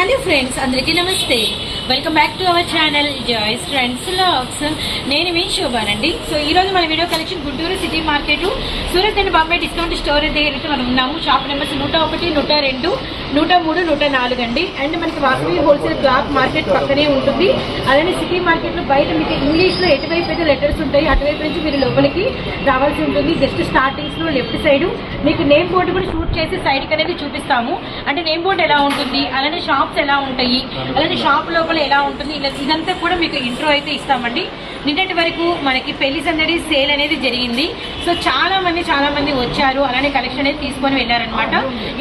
Hello friends అందరికీ నమస్తే welcome back to our channel joys friends lakhs నేను మీ శోభానండి సో ఈ రోజు మన video collection Guntur city market Surat and Bombay discount store దగ్గర అయితే మనం ఉన్నాము. షాప్ నెంబర్స్ నూట ఒకటి నూట రెండు నూట మూడు నూట నాలుగు అండి. అండ్ మనకి వాసవి హోల్సేల్ క్లాత్ మార్కెట్ పక్కనే ఉంటుంది. అలానే సిటీ మార్కెట్లో బయట మీకు ఇంగ్లీష్లో ఎటువైపు అయితే లెటర్స్ ఉంటాయి అటువైపు నుంచి మీరు లోపలికి రావాల్సి ఉంటుంది. జస్ట్ స్టార్టింగ్స్లో లెఫ్ట్ సైడ్ మీకు నేమ్ బోర్డు కూడా షూట్ చేసి సైడ్కి అనేది చూపిస్తాము. అంటే నేమ్ బోర్డు ఎలా ఉంటుంది? అలానే షాప్స్ ఎలా ఉంటాయి? అలానే షాప్ లోపల ఎలా ఉంటుంది? ఇలా ఇదంతా కూడా మీకు ఇంట్రో అయితే ఇస్తామండి. నిన్నటి వరకు మనకి పెళ్ళి సందడి సేల్ అనేది జరిగింది. సో చాలా మంది చాలా మంది వచ్చారు. అలానే కలెక్షన్ అనేది తీసుకొని వెళ్ళారనమాట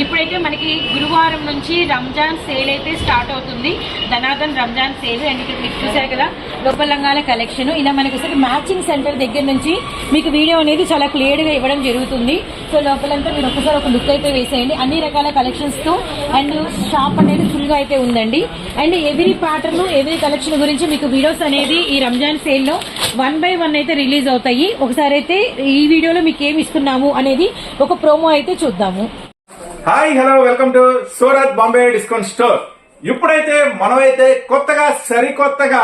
ఇప్పుడైతే మనకి గురువారం నుంచి రంజాన్ సేల్ అయితే స్టార్ట్ అవుతుంది. ధనాధన్ రంజాన్ సేల్ అండ్ ఇక్కడ మీకు చూసారు కదా లోపలంగాల కలెక్షన్ ఇలా మనకి ఒకసారి మ్యాచింగ్ సెంటర్ దగ్గర నుంచి మీకు వీడియో అనేది చాలా క్లియర్గా ఇవ్వడం జరుగుతుంది. సో లోపలంతా మీరు ఒకసారి ఒక లుక్ అయితే వేసేయండి. అన్ని రకాల కలెక్షన్స్తో అండ్ షాప్ అనేది ఫుల్గా అయితే ఉందండి. And every pattern every collection గురించి మీకు వీడియోస్ అనేది ఈ రంజాన్ సేల్లో వన్ బై వన్ అయితే రిలీజ్ అవుతాయి. ఒకసారి అయితే ఈ వీడియోలో మీకు ఏమి ఇస్తున్నాము అనేది ఒక ప్రోమో అయితే చూద్దాము. Hi hello welcome to Surat Bombay discount store ఇప్పుడైతే మనమైతే కొత్తగా సరికొత్తగా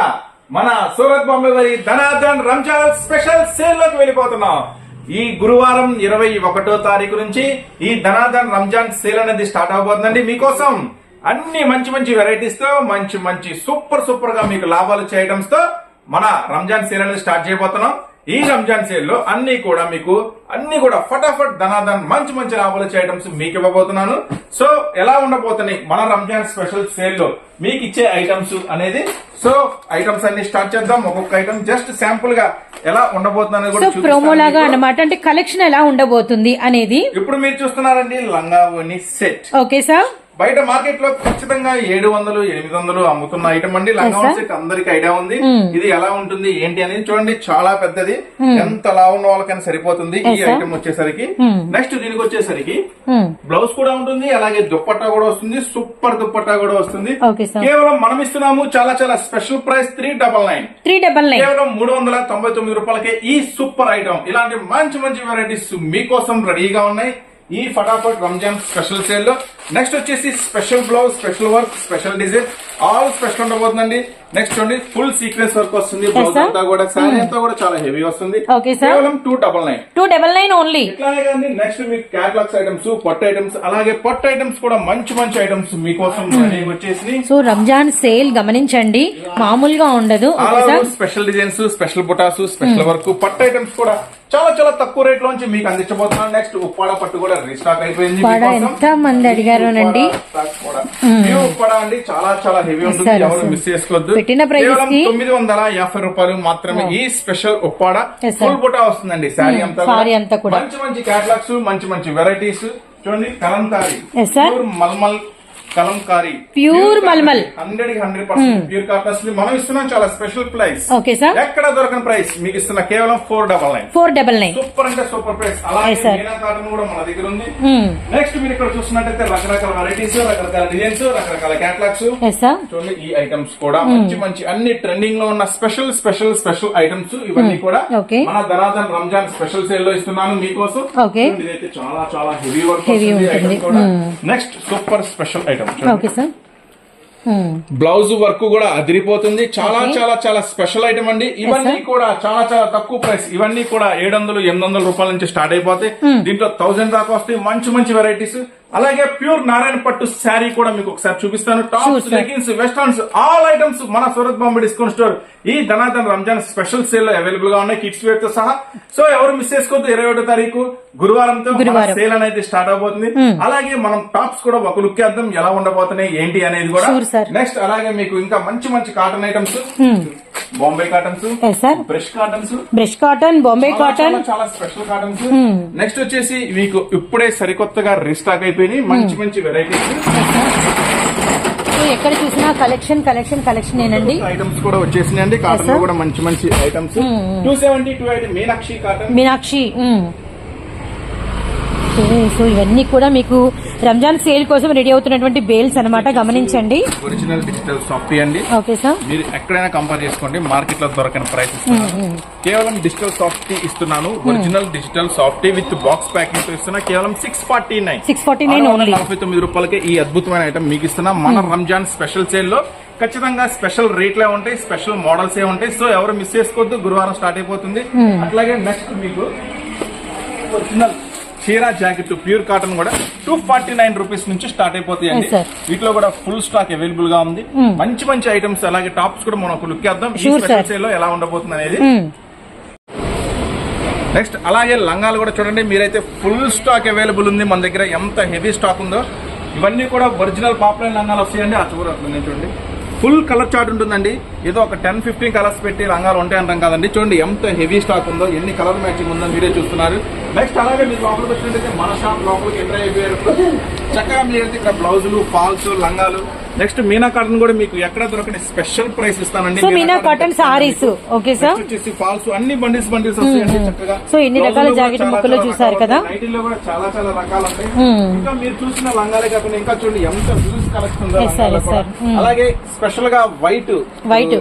మన సూరత్ బాంబే వారి ధనాధన్ రంజాన్ స్పెషల్ సేల్లోకి వెళ్ళిపోతున్నాం. ఈ గురువారం ఇరవై ఒకటో తారీఖు నుంచి ఈ ధనాధన్ రంజాన్ సేల్ అనేది స్టార్ట్ అవబోతుందండి. మీకోసం అన్ని మంచి మంచి వెరైటీస్తో మంచి మంచి సూపర్ సూపర్గా మీకు లాభాలు వచ్చే ఐటమ్స్తో మన రంజాన్ సేల్ అనేది స్టార్ట్ చేయబోతున్నాం. ఈ రంజాన్ సేల్లో అన్ని కూడా మీకు అన్ని కూడా ఫటాఫట్ ధనాధన్ మంచి మంచి లాభాలు ఐటమ్స్ మీకు ఇవ్వబోతున్నాను. సో ఎలా ఉండబోతున్నాయి మన రంజాన్ స్పెషల్ సేల్లో మీకు ఇచ్చే ఐటమ్స్ అనేది? సో ఐటమ్స్ అన్ని స్టార్ట్ చేద్దాం. ఒక్కొక్క ఐటమ్ జస్ట్ శాంపుల్గా ఎలా ఉండబోతుంది కూడా ప్రోమో లాగా మీకు. అన్నమాట. అంటే కలెక్షన్ ఎలా ఉండబోతుంది అనేది ఇప్పుడు మీరు చూస్తున్నారండి లంగా ఓని సెట్ ఓకే సార్ బయట మార్కెట్లో ఖచ్చితంగా ఏడు వందలు ఎనిమిది వందలు అమ్ముతున్న ఐటమ్ అండి లంగా. సెట్ అందరికి ఐడియా ఉంది. ఇది ఎలా ఉంటుంది ఏంటి అనేది చూడండి. చాలా పెద్దది. ఎంత లా ఉన్న వాళ్ళకైనా సరిపోతుంది. ఈ. ఐటమ్ వచ్చేసరికి. నెక్స్ట్ దీనికి వచ్చేసరికి Hmm. బ్లౌజ్ కూడా ఉంటుంది. అలాగే దుప్పట్టా కూడా వస్తుంది. సూపర్ దుప్పట్టా కూడా వస్తుంది. కేవలం మనం ఇస్తున్నాము చాలా చాలా special price three double nine three double nine కేవలం మూడు వందల తొంభై తొమ్మిది రూపాయలకే ఈ సూపర్ ఐటమ్. ఇలాంటి మంచి మంచి వెరైటీస్ మీకోసం రెడీగా ఉన్నాయి. ఈ ఫటాఫట్ రంజాన్ స్పెషల్ సేల్లో నెక్స్ట్ వచ్చేసి special blouse special work special design. All special ఉండబోతుందండి. Next అండి ఫుల్ సీక్వెన్స్ వర్క్ వస్తుంది. బ్లౌజ్. అంతా కూడా శారీ అంతా కూడా చాలా హెవీ వస్తుంది. కేవలం two double nine two double nine only ఇట్లానే కానీ నెక్స్ట్ మీకు క్యాటలాగ్స్ ఐటమ్స్ పట్టు ఐటమ్స్ అలాగే పట్టు ఐటమ్స్ కూడా మంచి మంచి ఐటమ్స్ మీకోసం రెడీ వచ్చేసి సో రంజాన్ సేల్ గమనించండి. మామూలుగా ఉండదు. స్పెషల్ డిజైన్స్ స్పెషల్ బుటాస్ స్పెషల్ వర్క్ పట్టు ఐటమ్స్ కూడా చాలా చాలా తక్కువ రేట్ లోంచి మీకు అందించబోతున్నాం నెక్స్ట్ ఉప్పాడ పట్టు కూడా రీస్టాక్ అయిపోయింది. ఎంత మంది కూడా. New ఉప్పాడ అండి చాలా చాలా హెవీ ఉంటుంది ఎవరు. మిస్ చేసుకోవద్దు తొమ్మిది వందల యాభై రూపాయలు మాత్రమే ఈ స్పెషల్ ఉప్పాడ. ఫుల్ బుటా వస్తుందండి శారీ అంతా. మంచి మంచి క్యాటలాగ్స్ మంచి మంచి వెరైటీస్ చూడండి Kalamkari. Pure mulmul Kalamkari. Pure mulmul. Hundred hundred percent pure cottons మనం ఇస్తున్నాం చాలా స్పెషల్ ప్రైస్ ఓకే సార్ ఎక్కడ దొరకని ప్రైస్ మీకు ఇస్తున్న కేవలం four double nine four double nine super అంటే సూపర్ ప్రైస్ అలాగే. మీనా కాటన్ కూడా మన దగ్గర ఉంది. నెక్స్ట్ మీరు ఇక్కడ చూస్తున్నట్టయితే రకరకాల వెరైటీస్ రకరకాల డిజైన్స్ రకరకాల క్యాటలాగ్స్ చూడండి ఈ ఐటమ్స్ కూడా మంచి మంచి అన్ని ట్రెండింగ్లో ఉన్న స్పెషల్ స్పెషల్ స్పెషల్ ఐటమ్స్ ఇవన్నీ కూడా Okay. మన ధనాధన్ రంజాన్ స్పెషల్ సేల్లో ఇస్తున్నాను మీకోసం. ఇదైతే చాలా చాలా heavy work. Next super special item okay sir. Blouse work కూడా అదిరిపోతుంది. చాలా. చాలా చాలా స్పెషల్ ఐటమ్ అండి. ఇవన్నీ కూడా చాలా చాలా తక్కువ ప్రైస్. ఇవన్నీ కూడా ఏడు వందలు ఎనిమిది వందల రూపాయల నుంచి స్టార్ట్ అయిపోతాయి. దీంట్లో థౌసండ్ దాకా వస్తాయి. మంచి మంచి వెరైటీస్ అలాగే ప్యూర్ నారాయణ పట్టు శారీ కూడా మీకు ఒకసారి చూపిస్తాను. Tops. Leggings westerns all items మన సూరత్ బాంబే డిస్కౌంట్ స్టోర్ ఈ ధనాధన్ రంజాన్ స్పెషల్ సేల్లో అవైలబుల్గా ఉన్నాయి కిడ్స్ వేర్తో సహా. సో ఎవరు మిస్ చేసుకోవద్దు ఇరవై ఒకటో తారీఖు గురువారంతో గురువారం. సేల్ అనేది స్టార్ట్ అవబోతుంది. అలాగే మనం టాప్స్ కూడా ఒక లుక్ వేద్దాం ఎలా ఉండబోతున్నాయి ఏంటి అనేది కూడా. నెక్స్ట్ అలాగే మీకు ఇంకా మంచి మంచి cotton items Bombay cottons yes sir brush cottons brush cotton Bombay cotton చాలా, స్పెషల్ కాటన్స్ నెక్స్ట్ వచ్చేసి మీకు ఇప్పుడే సరికొత్తగా రీస్టాక్ అయిపోయినాయి. మంచి మంచి వెరైటీస్ ఎక్కడ చూసినా కలెక్షన్ కలెక్షన్ కలెక్షన్ ఏనండి. ఐటమ్స్ కూడా వచ్చేసినాయండి. కాటన్. కూడా మంచి మంచి items two seventy two Meenakshi cotton Meenakshi మ్మ్. సో ఇవన్నీ కూడా మీకు రంజాన్ సేల్ కోసం రెడీ అవుతున్నటువంటి బేల్స్ అన్నమాట. గమనించండి. ఒరిజినల్ డిజిటల్ సాఫ్ట్వేర్ అండి. ఓకే సార్ మీరు ఎక్కడైనా కంపేర్ చేసుకోండి మార్కెట్లో దొరకని ప్రైస్ ఇస్తున్నాను కేవలం డిజిటల్ సాఫ్ట్ ఇస్తున్నాను. Original digital soft with box ప్యాకింగ్తో ఇస్తున్నా. కేవలం six forty nine six forty nine నలభై తొమ్మిది రూపాయలకి ఈ అద్భుతమైన ఐటమ్ మీకు ఇస్తున్నా. మన రంజాన్ స్పెషల్ సేల్లో ఖచ్చితంగా స్పెషల్ రేట్లే ఉంటాయి స్పెషల్ మోడల్స్ ఏ ఉంటాయి. సో ఎవరు మిస్ చేసుకోవద్దు. గురువారం స్టార్ట్ అయిపోతుంది. అట్లాగే నెక్స్ట్ మీకు ఒరిజినల్ చీరా జాకెట్ ప్యూర్ కాటన్ కూడా టూ ఫార్టీ నైన్ రూపీస్ నుంచి స్టార్ట్ అయిపోతాయండి. వీటిలో కూడా ఫుల్ స్టాక్ అవైలబుల్గా ఉంది. మంచి మంచి ఐటమ్స్ అలాగే టాప్స్ కూడా మనం ఒక లుక్ వేద్దాం ఈ స్పెషల్. సేల్లో ఎలా ఉండబోతుంది అనేది. నెక్స్ట్ అలాగే లంగాలు కూడా చూడండి. మీరైతే ఫుల్ స్టాక్ అవైలబుల్ ఉంది. మన దగ్గర ఎంత హెవీ స్టాక్ ఉందో. ఇవన్నీ కూడా ఒరిజినల్ పాపులర్ లంగాలు వస్తాయండి. ఆ చూడ చూడండి. ఫుల్ కలర్ చార్ట్ ఉంటుందండి. ఏదో ఒక టెన్ ఫిఫ్టీన్ కలర్స్ పెట్టి రంగాలు ఉంటాయి అంటాం కదండి. చూడండి ఎంత హెవీ స్టాక్ ఉందో ఎన్ని కలర్ మ్యాచింగ్ ఉందో మీరే చూస్తున్నారు. నెక్స్ట్ అలాగే మీరు లోపలికి వచ్చినట్టయితే మన షాప్ లోపలికి ఎంటర్ అయిపోయారు. చక్కగా మీరైతే ఇక్కడ బ్లౌజులు ఫాల్స్ లంగాలు. నెక్స్ట్ మీనా కాటన్ కూడా మీకు ఎక్కడ దొరకని స్పెషల్ ప్రైస్ ఇస్తానండి. So Meena cotton sarees okay sir వచ్చేసి ఫాల్స్ అన్ని బండిల్స్ బండిల్స్ వస్తాయండి చక్కగా. సో ఎన్ని రకాల జాకెట్ ముక్కలు చూసారు కదా? నైటీల్లో కూడా చాలా చాలా రకాలు ఉంటాయి. ఇంకా మీరు చూసిన లంగాలే కాకుండా ఇంకా చూడండి ఎంత లూజ్ కలెక్షన్. అలాగే స్పెషల్గా వైట్ వైట్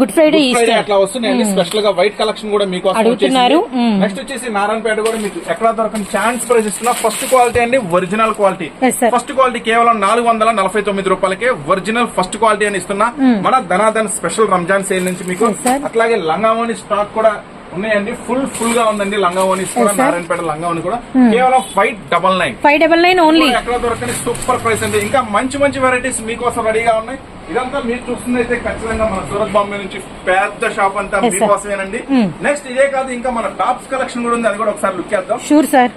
గుడ్ ఫ్రైడే అట్లా వస్తున్నాయండి. స్పెషల్గా వైట్ కలెక్షన్ కూడా మీకు అడుగుతున్నారు. నెక్స్ట్ వచ్చేసి నారాయణపేట కూడా మీకు ఎక్కడ దొరకని ఛాన్స్ ప్రైస్ ఇస్తున్నా ఫస్ట్ క్వాలిటీ అండి ఒరిజినల్ క్వాలిటీ. ఫస్ట్ క్వాలిటీ కేవలం నాలుగు వందల నలభై తొమ్మిది రూపాయలకే ఒరిజినల్ ఫస్ట్ క్వాలిటీ అని ఇస్తున్నా. మన ధనాధన్ స్పెషల్ రంజాన్ సేల్ నుంచి మీకు. అట్లాగే లంగావోని స్టాక్ కూడా ఉన్నాయండి. ఫుల్ ఫుల్గా ఉందండి లంగావోని కూడా. నారాయణపేట లంగావోని కూడా. కేవలం five double nine five double nine only ఎక్కడ దొరకని సూపర్ ప్రైస్ అండి. ఇంకా మంచి మంచి వెరైటీస్ మీకోసం రెడీగా ఉన్నాయి. ఇదంతా మీరు చూస్తుంది అయితే ఖచ్చితంగా మన సూరత్ బాంబే నుంచి పెద్ద షాప్ అంతా. మీకోసమేనండి నెక్స్ట్ ఇదే కాదు ఇంకా మన టాప్స్ కలెక్షన్ కూడా ఉంది. అది కూడా ఒకసారి లుక్ చేద్దాం. షూర్ సార్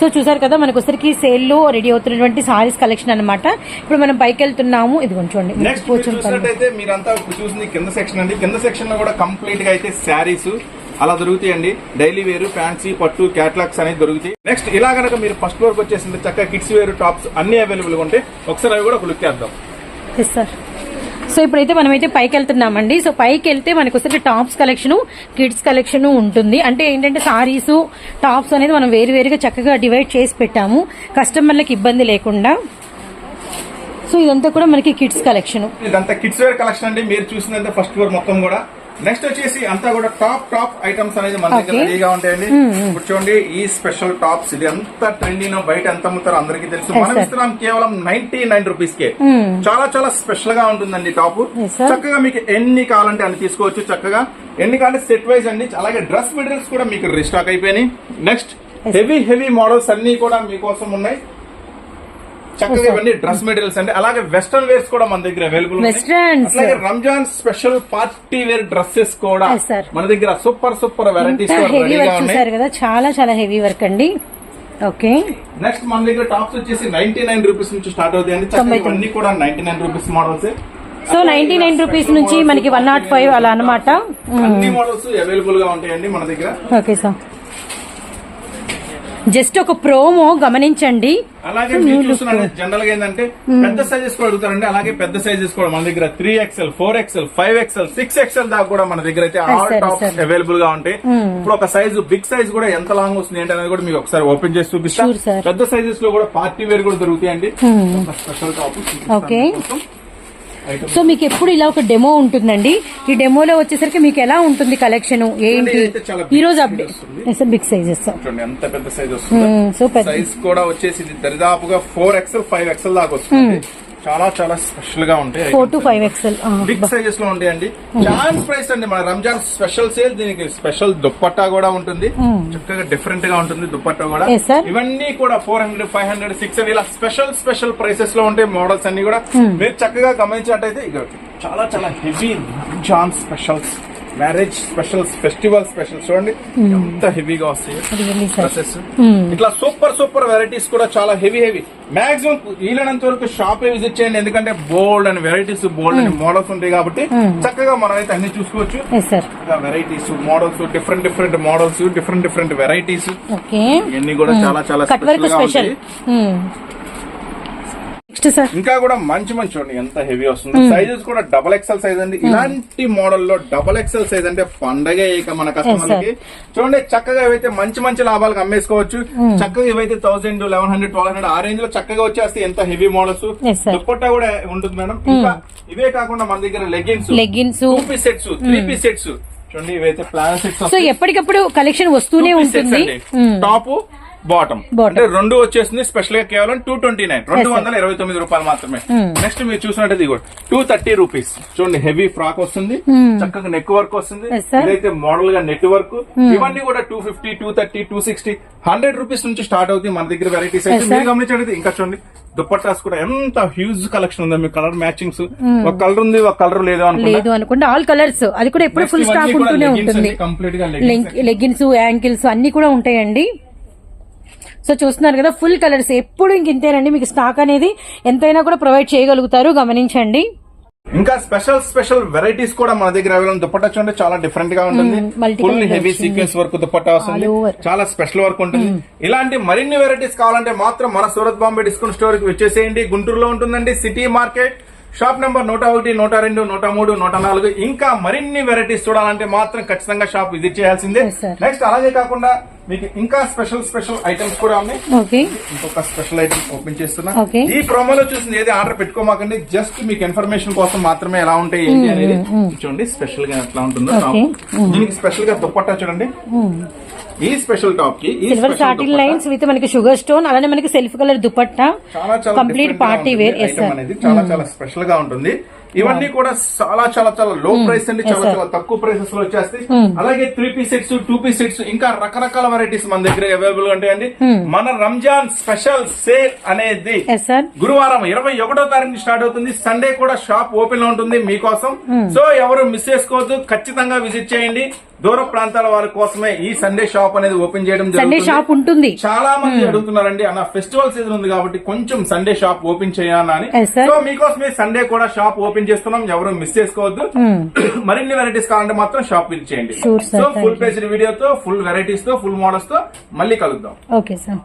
సో చూసారు కదా మనకు వచ్చరికి సేల్లో రెడీ అవుతున్నటువంటి సారీస్ కలెక్షన్ అన్నమాట. ఇప్పుడు మనం పైకి వెళ్తున్నాము. ఇది చూడండి. నెక్స్ట్. చూసినట్టయితే మీరంతా ఇప్పుడు చూసింది కింద సెక్షన్ అండి. కింద సెక్షన్లో కూడా కంప్లీట్గా అయితే శారీస్ అలా దొరుకుతాయండి. డైలీ వేరు ఫ్యాన్సీ పట్టు క్యాట్లాగ్స్ అనేది దొరుకుతాయి. నెక్స్ట్ ఇలా కనుక మీరు ఫస్ట్ ఫ్లోర్ వచ్చేసింది చక్కగా కిడ్స్ వేరు టాప్స్ అన్ని అవైలబుల్గా ఉంటాయి ఒకసారి అవి కూడా ఒక లుక్ చేద్దాం. ఎస్ సార్ సో ఇప్పుడైతే మనమైతే పైకి వెళ్తున్నామండి సో పైకి వెళ్తే మనకు వస్తే టాప్స్ కలెక్షన్ కిడ్స్ కలెక్షన్ ఉంటుంది. అంటే ఏంటంటే సారీస్ టాప్స్ అనేది మనం వేరు వేరుగా చక్కగా డివైడ్ చేసి పెట్టాము. కస్టమర్లకు ఇబ్బంది లేకుండా. సో ఇదంతా కూడా మనకి కిడ్స్ కలెక్షన్. ఇదంతా కిడ్స్ వేర్ కలెక్షన్ అండి. మీరు చూసినంత ఫస్ట్ ఫ్లోర్ మొత్తం కూడా. నెక్స్ట్ వచ్చేసి అంతా కూడా టాప్ టాప్ ఐటమ్స్ అనేది మన దగ్గర. రెడీగా ఉంటాయండి. ఇప్పుడు చూడండి ఈ స్పెషల్ టాప్స్. ఇది ఎంత ట్రెండీనో బయట ఎంత అమ్ముతారో అందరికీ తెలుసు. మనం. ఇస్తున్నాం కేవలం నైన్టీ నైన్ రూపీస్ కే చాలా చాలా స్పెషల్గా ఉంటుందండి టాప్. చక్కగా మీకు ఎన్ని కావాలంటే అన్ని తీసుకోవచ్చు చక్కగా. ఎన్ని కావాలంటే సెట్ వైజ్ అండి. అలాగే డ్రెస్ మెటీరియల్స్ కూడా మీకు రీస్టాక్ అయిపోయినాయి. నెక్స్ట్. హెవీ హెవీ మోడల్స్ అన్ని కూడా మీకోసం ఉన్నాయి. చక్కగా. ఇవన్నీ డ్రెస్ మెటీరియల్స్ అండి. అలాగే వెస్టర్న్ వేర్స్ కూడా మన దగ్గర అవైలబుల్. అలాగే Ramzan special party wear dresses కూడా. మన దగ్గర సూపర్ సూపర్ వెరైటీస్ కదా చాలా చాలా హెవీ వర్క్ అండి. ఓకే. నెక్స్ట్ మన దగ్గర టాప్స్ వచ్చేసి నైన్టీ నైన్ రూపీస్ నుంచి స్టార్ట్ అవుతాయండి. ఇవన్నీ కూడా ninety nine rupees models so ninety nine rupees నుంచి మనకి వన్ నాట్ ఫైవ్ అలా అనమాట అన్ని మోడల్స్ అవైలబుల్గా ఉంటాయండి మన దగ్గర. ఓకే సార్ జస్ట్ ఒక ప్రోమో గమనించండి. అలాగే జనరల్గా ఏంటంటే పెద్ద సైజెస్ కూడా అడుగుతారండి. అలాగే పెద్ద సైజెస్ కూడా మన దగ్గర three XL four XL five XL six XL దాకా కూడా మన దగ్గర అయితే ఆల్ టాప్స్. అవైలబుల్గా ఉంటాయి. ఇప్పుడు ఒక సైజు బిగ్ సైజ్ కూడా ఎంత లాంగ్ వస్తుంది ఏంటి అనేది కూడా మీకు ఒకసారి ఓపెన్ చేసి చూపిస్తా. Sure, sir. పెద్ద సైజెస్లో కూడా పార్టీ వేర్ కూడా దొరుకుతాయండి. Special top Okay. సో మీకు ఎప్పుడు ఇలా ఒక డెమో ఉంటుందండి? ఈ డెమోలో వచ్చేసరికి మీకు ఎలా ఉంటుంది కలెక్షన్ ఏంటి? ఈ రోజు అప్డేట్. బిగ్ సైజెస్ ఎంత పెద్ద సైజ్ వస్తుంది. సో పెద్ద సైజ్ కూడా వచ్చేసి దరిదాపుగా ఫోర్ ఎక్స్ఎల్ ఫైవ్ ఎక్స్ఎల్ దాకా వస్తుంది. చాలా చాలా స్పెషల్గా ఉంటాయి four to five XL big సైజెస్లో ఉంటాయండి. ఛాన్స్ ప్రైస్ అండి మన రంజాన్ స్పెషల్ సేల్ దీనికి స్పెషల్ దుప్పట్టా కూడా ఉంటుంది. చక్కగా డిఫరెంట్గా ఉంటుంది దుప్పట్టా కూడా. ఇవన్నీ కూడా four hundred five hundred six hundred ఇలా స్పెషల్ స్పెషల్ ప్రైసెస్లో ఉంటాయి మోడల్స్ అన్ని కూడా. మీరు చక్కగా గమనించినట్టయితే ఇక చాలా చాలా heavy Ramzan specials marriage specials festival specials చూడండి ఎంత హెవీగా వస్తాయి. డ్రెస్సెస్ ఇట్లా సూపర్ సూపర్ వెరైటీస్ కూడా చాలా హెవీ హెవీ మాక్సిమం వీలైనంత వరకు షాప్ విజిట్ చేయండి. ఎందుకంటే బోల్డ్ అని వెరైటీస్ బోల్డ్ అని మోడల్స్ ఉంటాయి కాబట్టి చక్కగా మనం అయితే అన్ని చూసుకోవచ్చు. Varieties models different different models different different varieties ఇవన్నీ కూడా చాలా చాలా స్పెషల్ స్పెషల్ నెక్స్ట్ సార్. ఇంకా కూడా మంచి మంచి చూడండి ఎంత హెవీ వస్తుంది. సైజెస్ కూడా డబల్ ఎక్సెల్ సైజ్ అండి. ఇలాంటి మోడల్లో డబల్ ఎక్సెల్ సైజ్ అంటే పండగ ఇక మన కస్టమర్లకి చూడండి చక్కగా ఇవైతే మంచి మంచి లాభాలకు అమ్మేసుకోవచ్చు చక్కగా ఇవైతే thousand eleven hundred twelve hundred ఆ రేంజ్లో చక్కగా వచ్చేస్తే ఎంత హెవీ మోడల్స్. దుప్పట్టా కూడా ఉంటుంది మేడం. ఇంకా ఇవే కాకుండా మన దగ్గర leggings leggings two piece sets three piece sets చూడండి ఇవైతే ప్లాన్ సెట్స్ సో ఎప్పటికప్పుడు కలెక్షన్ వస్తూనే ఉంటుంది. Top bottom. అంటే రెండు వచ్చేసింది స్పెషల్గా కేవలం టూ ట్వంటీ నైన్ రెండు వందల ఇరవై తొమ్మిది రూపాయలు మాత్రమే. నెక్స్ట్ మీరు చూసినట్టు ఇది కూడా. టూ థర్టీ రూపీస్ చూడండి హెవీ ఫ్రాక్ వస్తుంది. చక్కగా నెక్ వర్క్ వస్తుంది. ఇదైతే మోడల్గా నెట్ వర్క్ ఇవన్నీ కూడా two fifty two thirty two sixty hundred rupees నుంచి స్టార్ట్ అవుతాయి మన దగ్గర వెరైటీస్ అయితే. మీరు గమనించండి ఇంకా చూడండి దుప్పట్టాస్ కూడా ఎంత హ్యూజ్ కలెక్షన్ ఉంది మీ కలర్ మ్యాచింగ్స్ ఒక కలర్ ఉంది ఒక కలర్ లేదు లేదు అనుకుంటే. ఆల్ కలర్స్ అది కూడా ఎప్పుడు ఫుల్ స్టాక్ ఉంటూనే ఉంటుంది. కంప్లీట్గా. లెగ్గిన్స్ యాంకిల్స్ అన్ని కూడా ఉంటాయండి. సో చూస్తున్నారు కదా ఫుల్ కలర్స్ ఎప్పుడు ఇంక ఇంతేనండి మీకు స్టాక్ అనేది ఎంతైనా కూడా ప్రొవైడ్ చేయగలుగుతారు గమనించండి. ఇంకా స్పెషల్ స్పెషల్ వెరైటీస్ కూడా మన దగ్గర అవైలబుల్ దుపట్టా చూడండి చాలా డిఫరెంట్గా ఉంటుంది. Full heavy. Sequence work dupatta వస్తుంది. చాలా స్పెషల్ వర్క్ ఉంటుంది. ఇలాంటి మరిన్ని వెరైటీస్ కావాలంటే మాత్రం మన సూరత్ బాంబే డిస్కౌంట్ స్టోర్కి వచ్చేసేయండి. గుంటూరులో ఉంటుందండి సిటీ మార్కెట్. షాప్ నెంబర్ నూట ఒకటి నూట రెండు నూట మూడు నూట నాలుగు. ఇంకా మరిన్ని వెరైటీస్ చూడాలంటే మాత్రం ఖచ్చితంగా షాప్ విజిట్ చేయాల్సిందే. నెక్స్ట్ అలాగే కాకుండా మీకు ఇంకా స్పెషల్ స్పెషల్ ఐటమ్స్ కూడా ఉన్నాయి. ఇంకొక స్పెషల్ ఐటమ్ ఓపెన్ చేస్తున్నా. ఈ ప్రోమోలో చూసింది ఏది ఆర్డర్ పెట్టుకోమాకండి. జస్ట్ మీకు ఇన్ఫర్మేషన్ కోసం మాత్రమే ఎలా ఉంటాయి ఏంటి అనేది చూడండి. స్పెషల్గా ఎట్లా ఉంటుందో దీనికి స్పెషల్గా దుప్పట్టా చూడండి. ఈ స్పెషల్ టాప్కి సిల్వర్ సాటిన్ లైన్స్ విత్ మనకి షుగర్ స్టోన్ అలానే మనకి self colour dupatta complete party wear అనేది. చాలా చాలా స్పెషల్గా ఉంటుంది. ఇవన్నీ కూడా చాలా చాలా చాలా లో ప్రైస్ అండి చాలా చాలా తక్కువ ప్రైసెస్లో వచ్చేస్తాయి. అలాగే three piece sets two piece sets ఇంకా రకరకాల వెరైటీస్ మన దగ్గర అవైలబుల్ ఉంటాయండి. మన రంజాన్ స్పెషల్ సేల్ అనేది గురువారం ఇరవై ఒకటో తారీఖు స్టార్ట్ అవుతుంది. సండే కూడా షాప్ ఓపెన్లో ఉంటుంది మీకోసం. సో ఎవరు మిస్ చేసుకోవద్దు ఖచ్చితంగా విజిట్ చేయండి. దూర ప్రాంతాల వారి కోసమే ఈ సండే షాప్ అనేది ఓపెన్ చేయడం సండే షాప్ ఉంటుంది. చాలా మంది అడుగుతున్నారండి అన్న ఫెస్టివల్ సీజన్ ఉంది కాబట్టి కొంచెం సండే షాప్ ఓపెన్ చేయాలా అని. సో మీకోసమే సండే కూడా షాప్ ఓపెన్ చేస్తున్నాం. ఎవరు మిస్ చేసుకోవద్దు. మరిన్ని వెరైటీస్ కావాలంటే మాత్రం షాప్ విజిట్ చేయండి. Sure, sir. So full. Page వీడియోతో ఫుల్ వెరైటీస్తో ఫుల్ మోడల్స్తో మళ్ళీ కలుద్దాం. Okay sir